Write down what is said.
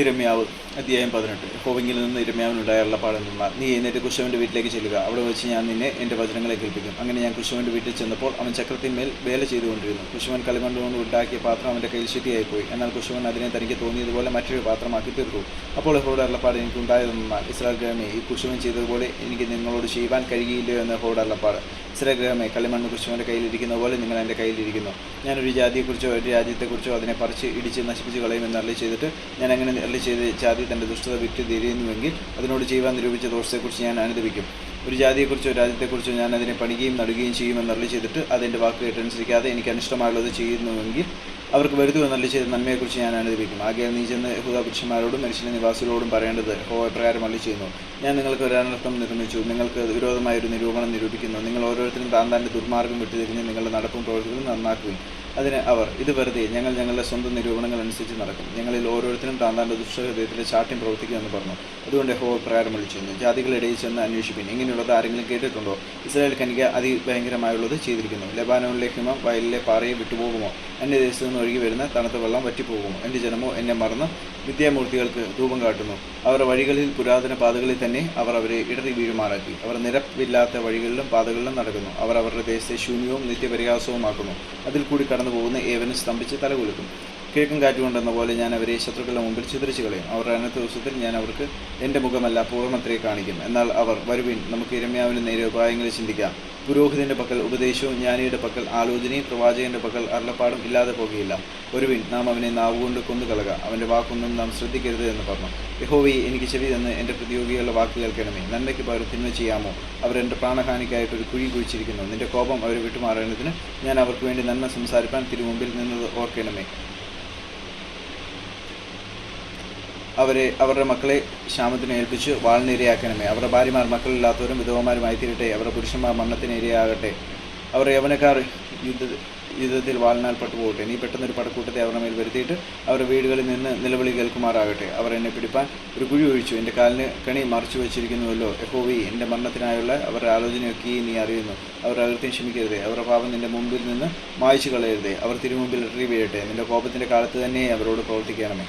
ഇരമ്യാവ് അധ്യായം പതിനെട്ട്. ഹോവിങ്ങിൽ നിന്ന് ഇരമ്യാവിനുണ്ടായുള്ള പാഠം നിന്നാൽ നീ എന്നിട്ട് കുശവന്റെ വീട്ടിലേക്ക് ചെല്ലുക. അവിടെ വെച്ച് ഞാൻ നിന്നെ എന്റെ വചനങ്ങളെ കേൾപ്പിക്കും. അങ്ങനെ ഞാൻ കുശവന്റെ വീട്ടിൽ ചെന്നപ്പോൾ അവൻ ചക്രത്തിന്മേൽ വേല ചെയ്തുകൊണ്ടിരുന്നു. കുശവൻ കളിമണ്ണുകൊണ്ട് ഉണ്ടാക്കിയ പാത്രം അവന്റെ കയ്യിൽ ശുദ്ധിയായിപ്പോയി എന്നാൽ കുശവൻ അതിനെ തനിക്ക് തോന്നിയതുപോലെ മറ്റൊരു പാത്രമാക്കി തീർത്തു. അപ്പോൾ ഹോയുടെ അള്ളപ്പാട് എനിക്ക് ഉണ്ടായതെന്നാൽ ഇസ്രായേൽ ഗ്രഹമേ ഈ കുശവൻ ചെയ്തതുപോലെ എനിക്ക് നിങ്ങളോട് ചെയ്യുവാൻ കഴിയില്ലയോ എന്ന് ഹോയുടെ അള്ളപ്പാട് ഇസ്രാഗ്രഹമേ ഗ്രഹമേ കളിമണ്ണ് കുശവന്റെ കയ്യിലിരിക്കുന്ന പോലെ നിങ്ങൾ എന്റെ കയ്യിലിരിക്കുന്നു. ഞാനൊരു ജാതിയെക്കുറിച്ചോ ഒരു രാജ്യത്തെക്കുറിച്ചോ അതിനെ പറിച്ച് ഇടിച്ച് നശിപ്പിച്ച് കളയുമെന്ന് അറിയി ചെയ്തിട്ട് ഞാൻ അങ്ങനെ അരളി ചെയ്ത് ജാതി തന്റെ ദുഷ്ടത വിറ്റ് തിരിയുന്നുവെങ്കിൽ അതിനോട് ചെയ്യുവാൻ നിരൂപിച്ച ദോഷത്തെക്കുറിച്ച് ഞാൻ അനുദപിക്കും. ഒരു ജാതിയെക്കുറിച്ചോ രാജ്യത്തെക്കുറിച്ചോ ഞാൻ അതിനെ പണിയുകയും നടുകയും ചെയ്യുമെന്ന് അരളി ചെയ്തിട്ട് അതിന്റെ വാക്ക് കേട്ടനുസരിക്കാതെ എനിക്ക് അനിഷ്ടമായുള്ളത് ചെയ്യുന്നുവെങ്കിൽ അവർക്ക് വരുതു എന്നല്ല ചെയ്ത നന്മയെക്കുറിച്ച് ഞാൻ അനുദിപ്പിക്കും ആകെ നീ ചെന്ന് യഹൂദ പുരുഷന്മാരോടും നിവാസികളോടും പറയേണ്ടത് ഹോ പ്രകാരം അള്ളി ചെയ്യുന്നു. ഞാൻ നിങ്ങൾക്ക് ഒരു അനർത്ഥം നിർമ്മിച്ചു. നിങ്ങൾക്ക് വിരോധമായ ഒരു നിരൂപണം നിരൂപിക്കുന്നു. നിങ്ങൾ ഓരോരുത്തരും താൻ താന്റെ ദുർമാർഗം വിട്ടുതിരിഞ്ഞ് നിങ്ങളുടെ നടപ്പും പ്രവർത്തനവും നന്നാക്കുകയും അതിന് അവർ ഇത് വെറുതെ ഞങ്ങൾ ഞങ്ങളുടെ സ്വന്തം നിരൂപണങ്ങൾ അനുസരിച്ച് നടക്കും. ഞങ്ങളിൽ ഓരോരുത്തരും താൻ താന്റെ ദുഷ്ടഹൃദയത്തിലെ ചാട്യം പ്രവർത്തിക്കുമെന്ന് പറഞ്ഞു. അതുകൊണ്ട് ഹോ പ്രകാരം വിളിച്ചിരുന്നു ജാതികളിടയിൽ ചെന്ന് അന്വേഷിപ്പിൻ. ഇങ്ങനെയുള്ളത് ആരെങ്കിലും കേട്ടിട്ടുണ്ടോ? ഇസ്രായേൽ കനിക അതിഭയങ്കരമായുള്ളത് ചെയ്തിരിക്കുന്നു. ലബാനോണിലെ ഹിമം വയലിലെ പാറയെ വിട്ടുപോകുമോ? എന്റെ ദേശത്തു നിന്ന് ഒഴുകി വരുന്ന തണുത്ത വെള്ളം വറ്റിപ്പോകുമോ? എന്റെ ജനമോ എന്നെ മറന്ന് വിദ്യാമൂർത്തികൾക്ക് ധൂപം കാട്ടുന്നു. അവർ വഴികളിൽ പുരാതന പാതകളിൽ തന്നെ അവർ അവരെ ഇടറി വീഴുമാറാക്കി. അവർ നിരപ്പില്ലാത്ത വഴികളിലും പാതകളിലും നടക്കുന്നു. അവർ അവരുടെ ദേശത്തെ ശൂന്യവും നിത്യപരിഹാസവുമാക്കുന്നു. അതിൽ കൂടി കടന്നു പോകുന്ന ഏവനും സ്തംഭിച്ച് തലകുലുക്കും കിഴക്കും കാറ്റുകൊണ്ടെന്ന പോലെ ഞാൻ അവരെ ശത്രുക്കളുടെ മുമ്പിൽ ചിതറിച്ചു കളയും. അവരുടെ അനത്ത ദിവസത്തിൽ ഞാൻ അവർക്ക് എന്റെ മുഖമല്ല പൂർണത്രയെ കാണിക്കും. എന്നാൽ അവർ വരുവിൻ നമുക്ക് ഇരമ്യാവിന് നേരെ ഉപായങ്ങളിൽ ചിന്തിക്കാം. പുരോഹിതന്റെ പക്കൽ ഉപദേശവും ജ്ഞാനിയുടെ പക്കൽ ആലോചനയും പ്രവാചകന്റെ പക്കൽ അരുളപ്പാടും ഇല്ലാതെ പോകുകയില്ല. ഒരുവിൻ നാം അവനെ നാവുകൊണ്ട് കൊന്നുകളക അവന്റെ വാക്കൊന്നും നാം ശ്രദ്ധിക്കരുത് എന്ന് പറഞ്ഞു. യഹോവയെ എനിക്ക് ചെവി തന്ന് എന്റെ പ്രതിയോഗികളുടെ വാക്ക് കേൾക്കണമേ. നന്മയ്ക്ക് പകരം തിന്മ ചെയ്യാമോ? അവർ പ്രാണഹാനിക്കായിട്ട് ഒരു കുഴി കുഴിച്ചിരിക്കുന്നു. നിന്റെ കോപം അവരെ വിട്ടുമാറേണ്ടതിന് ഞാൻ അവർക്ക് വേണ്ടി നന്മ സംസാരിപ്പാൻ തിരുമുമ്പിൽ നിന്നത് ഓർക്കണമേ. അവരെ അവരുടെ മക്കളെ ക്ഷാമത്തിന് ഏൽപ്പിച്ച് വാളിനിരയാക്കണമേ അവരുടെ ഭാര്യമാർ മക്കളില്ലാത്തവരും വിധവമാരുമായി തീരട്ടെ അവരുടെ പുരുഷന്മാർ മരണത്തിനിരയാകട്ടെ അവർ യവനക്കാർ യുദ്ധ യുദ്ധത്തിൽ വാളിനാൽ പട്ടുപോകട്ടെ. നീ പെട്ടെന്നൊരു പടക്കൂട്ടത്തെ അവരുടെ മേൽ വരുത്തിയിട്ട് അവരുടെ വീടുകളിൽ നിന്ന് നിലവിളി കേൾക്കുമാറാകട്ടെ. അവർ എന്നെ പിടിപ്പാൻ ഒരു കുഴി ഒഴിച്ചു. എന്റെ കാലിന് കണി മറച്ചു വെച്ചിരിക്കുന്നുവല്ലോ. യഹോവി എന്റെ മരണത്തിനായുള്ള അവരുടെ ആലോചനയൊക്കെ നീ അറിയുന്നു. അവർ അകൃത്യം ക്ഷമിക്കരുതേ. അവരുടെ പാപം നിന്റെ മുമ്പിൽ നിന്ന് മായ്ച്ചു കളയരുതേ. അവർ തിരുമുമ്പിൽ ഇറങ്ങി വീഴട്ടെ നിന്റെ കോപത്തിന്റെ കാലത്ത് തന്നെ അവരോട് പ്രവർത്തിക്കണമേ.